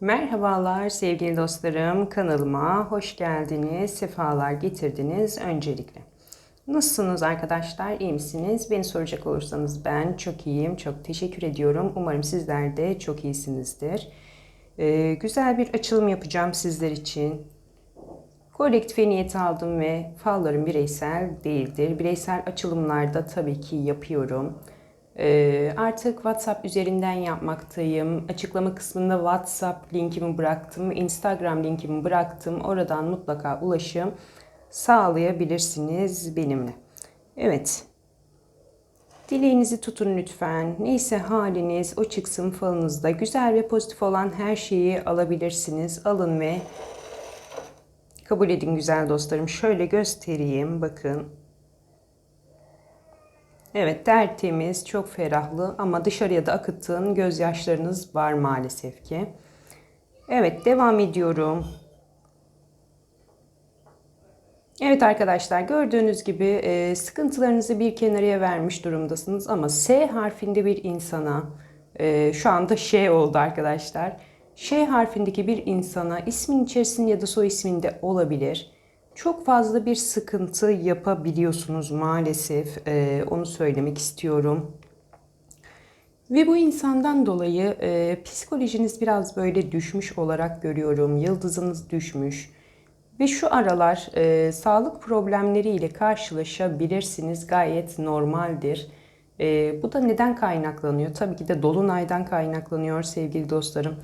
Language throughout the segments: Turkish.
Merhabalar sevgili dostlarım, kanalıma hoş geldiniz, sefalar getirdiniz öncelikle. Nasılsınız arkadaşlar, iyi misiniz? Beni soracak olursanız ben çok iyiyim, çok teşekkür ediyorum. Umarım sizler de çok iyisinizdir. Ee, güzel bir açılım yapacağım sizler için. Kolektife niyet aldım ve fallarım bireysel değildir. Bireysel açılımlarda tabii ki yapıyorum. Ee, artık WhatsApp üzerinden yapmaktayım. Açıklama kısmında WhatsApp linkimi bıraktım. Instagram linkimi bıraktım. Oradan mutlaka ulaşım sağlayabilirsiniz benimle. Evet. Dileğinizi tutun lütfen. Neyse haliniz o çıksın falınızda. Güzel ve pozitif olan her şeyi alabilirsiniz. Alın ve kabul edin güzel dostlarım. Şöyle göstereyim. Bakın. Evet tertemiz, çok ferahlı ama dışarıya da akıttığın gözyaşlarınız var maalesef ki. Evet devam ediyorum. Evet arkadaşlar gördüğünüz gibi e, sıkıntılarınızı bir kenarıya vermiş durumdasınız ama S harfinde bir insana e, şu anda şey oldu arkadaşlar. Ş harfindeki bir insana ismin içerisinde ya da soy isminde olabilir çok fazla bir sıkıntı yapabiliyorsunuz maalesef. Ee, onu söylemek istiyorum. Ve bu insandan dolayı e, psikolojiniz biraz böyle düşmüş olarak görüyorum. Yıldızınız düşmüş. Ve şu aralar e, sağlık problemleriyle karşılaşabilirsiniz. Gayet normaldir. E, bu da neden kaynaklanıyor? Tabii ki de dolunaydan kaynaklanıyor sevgili dostlarım.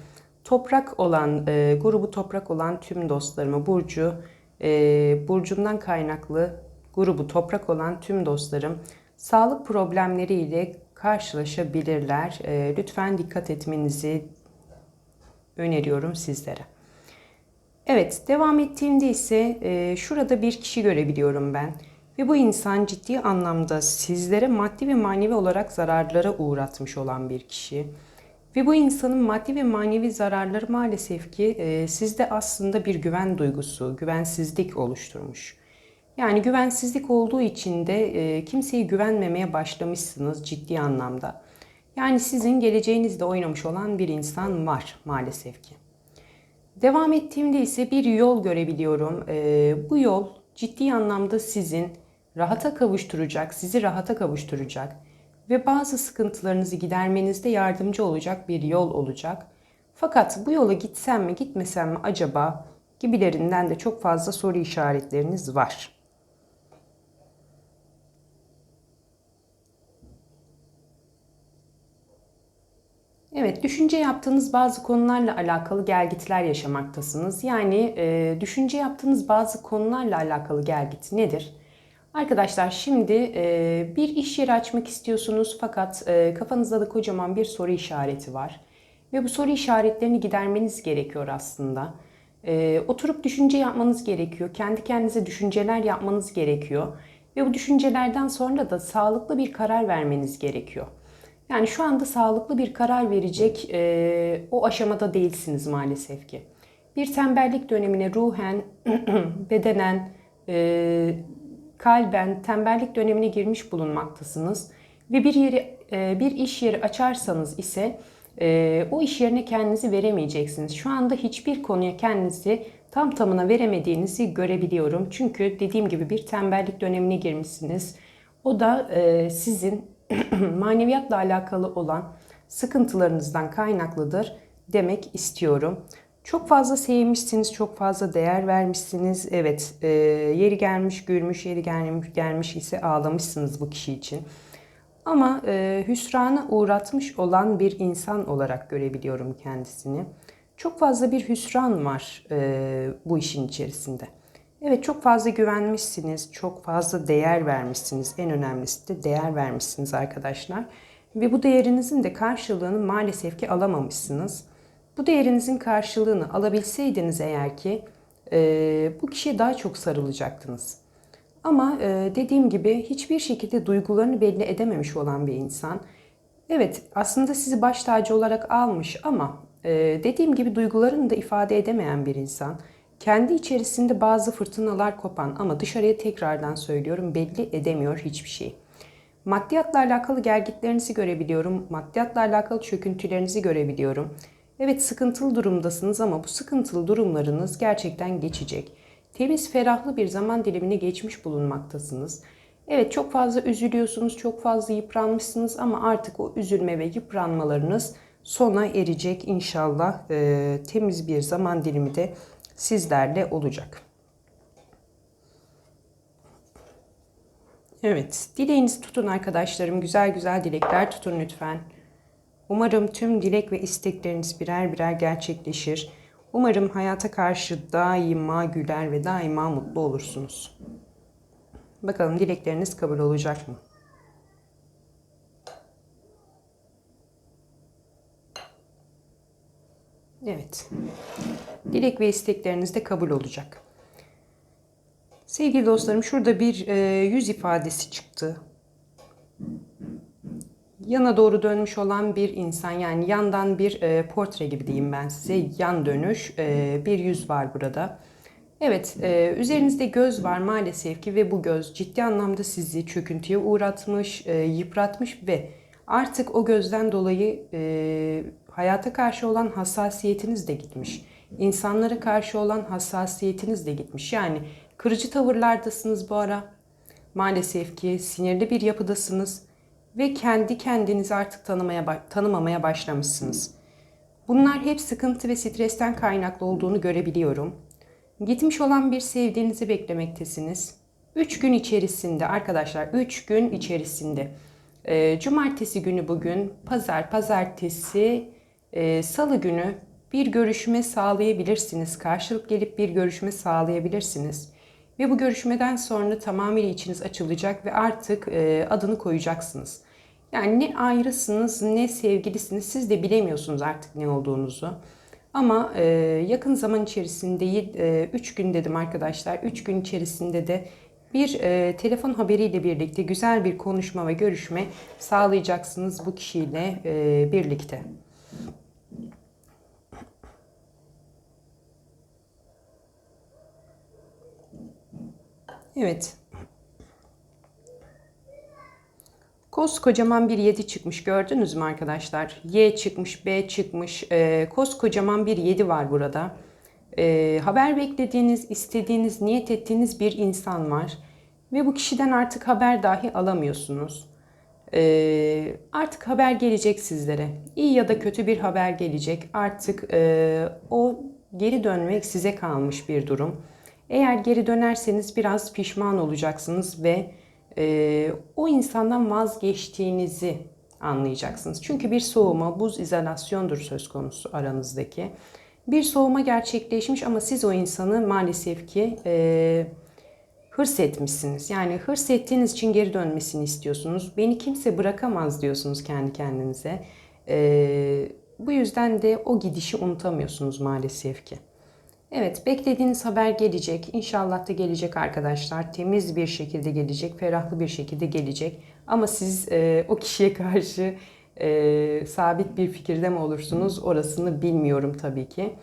Toprak olan, e, grubu toprak olan tüm dostlarıma, Burcu, e, burcundan kaynaklı grubu toprak olan tüm dostlarım sağlık problemleriyle karşılaşabilirler. E, lütfen dikkat etmenizi öneriyorum sizlere. Evet, devam ettiğimde ise e, şurada bir kişi görebiliyorum ben. Ve bu insan ciddi anlamda sizlere maddi ve manevi olarak zararlara uğratmış olan bir kişi. Ve bu insanın maddi ve manevi zararları maalesef ki e, sizde aslında bir güven duygusu, güvensizlik oluşturmuş. Yani güvensizlik olduğu için de e, kimseye güvenmemeye başlamışsınız ciddi anlamda. Yani sizin geleceğinizde oynamış olan bir insan var maalesef ki. Devam ettiğimde ise bir yol görebiliyorum. E, bu yol ciddi anlamda sizin rahata kavuşturacak, sizi rahata kavuşturacak ve bazı sıkıntılarınızı gidermenizde yardımcı olacak bir yol olacak. Fakat bu yola gitsem mi gitmesem mi acaba gibilerinden de çok fazla soru işaretleriniz var. Evet, düşünce yaptığınız bazı konularla alakalı gelgitler yaşamaktasınız. Yani e, düşünce yaptığınız bazı konularla alakalı gelgit nedir? Arkadaşlar şimdi e, bir iş yeri açmak istiyorsunuz fakat e, kafanızda da kocaman bir soru işareti var. Ve bu soru işaretlerini gidermeniz gerekiyor aslında. E, oturup düşünce yapmanız gerekiyor. Kendi kendinize düşünceler yapmanız gerekiyor. Ve bu düşüncelerden sonra da sağlıklı bir karar vermeniz gerekiyor. Yani şu anda sağlıklı bir karar verecek o aşamada değilsiniz maalesef ki. Bir tembellik dönemine ruhen, bedenen, kalben tembellik dönemine girmiş bulunmaktasınız ve bir yeri e, bir iş yeri açarsanız ise e, o iş yerine kendinizi veremeyeceksiniz. Şu anda hiçbir konuya kendinizi tam tamına veremediğinizi görebiliyorum. Çünkü dediğim gibi bir tembellik dönemine girmişsiniz. O da e, sizin maneviyatla alakalı olan sıkıntılarınızdan kaynaklıdır demek istiyorum. Çok fazla sevmişsiniz, çok fazla değer vermişsiniz. Evet, e, yeri gelmiş gülmüş, yeri gelmiş, gelmiş ise ağlamışsınız bu kişi için. Ama e, hüsrana uğratmış olan bir insan olarak görebiliyorum kendisini. Çok fazla bir hüsran var e, bu işin içerisinde. Evet çok fazla güvenmişsiniz, çok fazla değer vermişsiniz. En önemlisi de değer vermişsiniz arkadaşlar. Ve bu değerinizin de karşılığını maalesef ki alamamışsınız. Bu değerinizin karşılığını alabilseydiniz eğer ki e, bu kişiye daha çok sarılacaktınız. Ama e, dediğim gibi hiçbir şekilde duygularını belli edememiş olan bir insan. Evet aslında sizi baş tacı olarak almış ama e, dediğim gibi duygularını da ifade edemeyen bir insan. Kendi içerisinde bazı fırtınalar kopan ama dışarıya tekrardan söylüyorum belli edemiyor hiçbir şey. Maddiyatla alakalı gergitlerinizi görebiliyorum. Maddiyatla alakalı çöküntülerinizi görebiliyorum. Evet sıkıntılı durumdasınız ama bu sıkıntılı durumlarınız gerçekten geçecek. Temiz, ferahlı bir zaman dilimini geçmiş bulunmaktasınız. Evet çok fazla üzülüyorsunuz, çok fazla yıpranmışsınız ama artık o üzülme ve yıpranmalarınız sona erecek inşallah. Ee, temiz bir zaman dilimi de sizlerle olacak. Evet, dileğinizi tutun arkadaşlarım. Güzel güzel dilekler tutun lütfen. Umarım tüm dilek ve istekleriniz birer birer gerçekleşir. Umarım hayata karşı daima güler ve daima mutlu olursunuz. Bakalım dilekleriniz kabul olacak mı? Evet. Dilek ve istekleriniz de kabul olacak. Sevgili dostlarım şurada bir e, yüz ifadesi çıktı. Yana doğru dönmüş olan bir insan yani yandan bir e, portre gibi diyeyim ben size. Yan dönüş e, bir yüz var burada. Evet, e, üzerinizde göz var maalesef ki ve bu göz ciddi anlamda sizi çöküntüye uğratmış, e, yıpratmış ve artık o gözden dolayı e, hayata karşı olan hassasiyetiniz de gitmiş. İnsanlara karşı olan hassasiyetiniz de gitmiş. Yani kırıcı tavırlardasınız bu ara. Maalesef ki sinirli bir yapıdasınız ve kendi kendinizi artık tanımaya tanımamaya başlamışsınız. Bunlar hep sıkıntı ve stresten kaynaklı olduğunu görebiliyorum. Gitmiş olan bir sevdiğinizi beklemektesiniz. 3 gün içerisinde arkadaşlar 3 gün içerisinde e, cumartesi günü bugün pazar pazartesi e, salı günü bir görüşme sağlayabilirsiniz. Karşılık gelip bir görüşme sağlayabilirsiniz. Ve bu görüşmeden sonra tamamıyla içiniz açılacak ve artık e, adını koyacaksınız. Yani ne ayrısınız ne sevgilisiniz siz de bilemiyorsunuz artık ne olduğunuzu. Ama e, yakın zaman içerisinde 3 e, gün dedim arkadaşlar. 3 gün içerisinde de bir e, telefon haberiyle birlikte güzel bir konuşma ve görüşme sağlayacaksınız bu kişiyle e, birlikte. Evet. Koskocaman bir 7 çıkmış gördünüz mü arkadaşlar? Y çıkmış, B çıkmış. E, koskocaman bir 7 var burada. E, haber beklediğiniz, istediğiniz, niyet ettiğiniz bir insan var. Ve bu kişiden artık haber dahi alamıyorsunuz. E, artık haber gelecek sizlere. İyi ya da kötü bir haber gelecek. Artık e, o geri dönmek size kalmış bir durum. Eğer geri dönerseniz biraz pişman olacaksınız ve e, o insandan vazgeçtiğinizi anlayacaksınız. Çünkü bir soğuma, buz izolasyondur söz konusu aranızdaki. Bir soğuma gerçekleşmiş ama siz o insanı maalesef ki e, hırs etmişsiniz. Yani hırs ettiğiniz için geri dönmesini istiyorsunuz. Beni kimse bırakamaz diyorsunuz kendi kendinize. E, bu yüzden de o gidişi unutamıyorsunuz maalesef ki. Evet, beklediğiniz haber gelecek. İnşallah da gelecek arkadaşlar. Temiz bir şekilde gelecek, ferahlı bir şekilde gelecek. Ama siz e, o kişiye karşı e, sabit bir fikirde mi olursunuz orasını bilmiyorum tabii ki.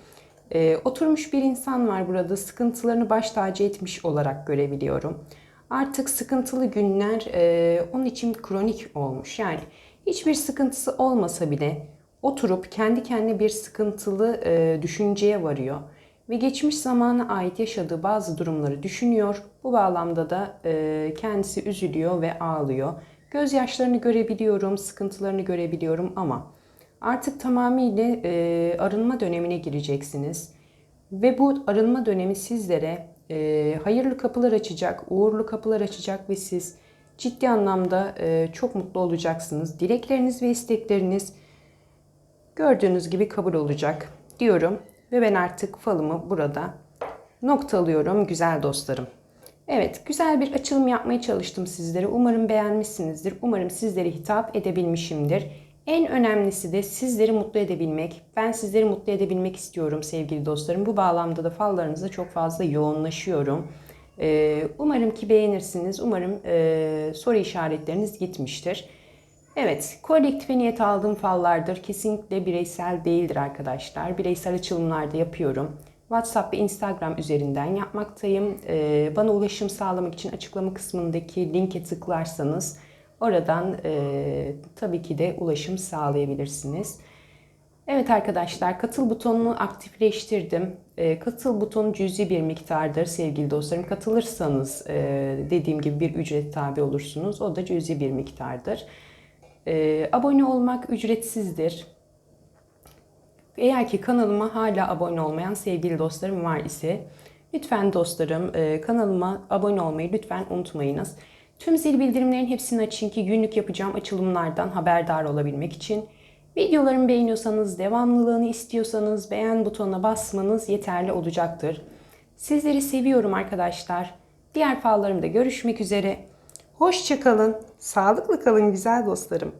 E, oturmuş bir insan var burada. Sıkıntılarını baş tacı etmiş olarak görebiliyorum. Artık sıkıntılı günler e, onun için kronik olmuş. Yani hiçbir sıkıntısı olmasa bile oturup kendi kendine bir sıkıntılı e, düşünceye varıyor ve geçmiş zamana ait yaşadığı bazı durumları düşünüyor. Bu bağlamda da e, kendisi üzülüyor ve ağlıyor. Gözyaşlarını görebiliyorum, sıkıntılarını görebiliyorum ama artık tamamıyla e, arınma dönemine gireceksiniz. Ve bu arınma dönemi sizlere e, hayırlı kapılar açacak, uğurlu kapılar açacak ve siz ciddi anlamda e, çok mutlu olacaksınız. Dilekleriniz ve istekleriniz gördüğünüz gibi kabul olacak diyorum. Ve ben artık falımı burada noktalıyorum güzel dostlarım. Evet, güzel bir açılım yapmaya çalıştım sizlere. Umarım beğenmişsinizdir. Umarım sizlere hitap edebilmişimdir. En önemlisi de sizleri mutlu edebilmek. Ben sizleri mutlu edebilmek istiyorum sevgili dostlarım. Bu bağlamda da fallarınıza çok fazla yoğunlaşıyorum. Ee, umarım ki beğenirsiniz. Umarım e, soru işaretleriniz gitmiştir. Evet, kolektife niyet aldığım fallardır. Kesinlikle bireysel değildir arkadaşlar. Bireysel açılımlarda yapıyorum. WhatsApp ve Instagram üzerinden yapmaktayım. Ee, bana ulaşım sağlamak için açıklama kısmındaki linke tıklarsanız oradan e, tabii ki de ulaşım sağlayabilirsiniz. Evet arkadaşlar katıl butonunu aktifleştirdim. E, katıl butonu cüzi bir miktardır sevgili dostlarım. Katılırsanız e, dediğim gibi bir ücret tabi olursunuz. O da cüzi bir miktardır. E, abone olmak ücretsizdir. Eğer ki kanalıma hala abone olmayan sevgili dostlarım var ise lütfen dostlarım e, kanalıma abone olmayı lütfen unutmayınız. Tüm zil bildirimlerin hepsini açın ki günlük yapacağım açılımlardan haberdar olabilmek için. Videolarımı beğeniyorsanız, devamlılığını istiyorsanız beğen butonuna basmanız yeterli olacaktır. Sizleri seviyorum arkadaşlar. Diğer fallarımda görüşmek üzere. Hoşçakalın, sağlıklı kalın güzel dostlarım.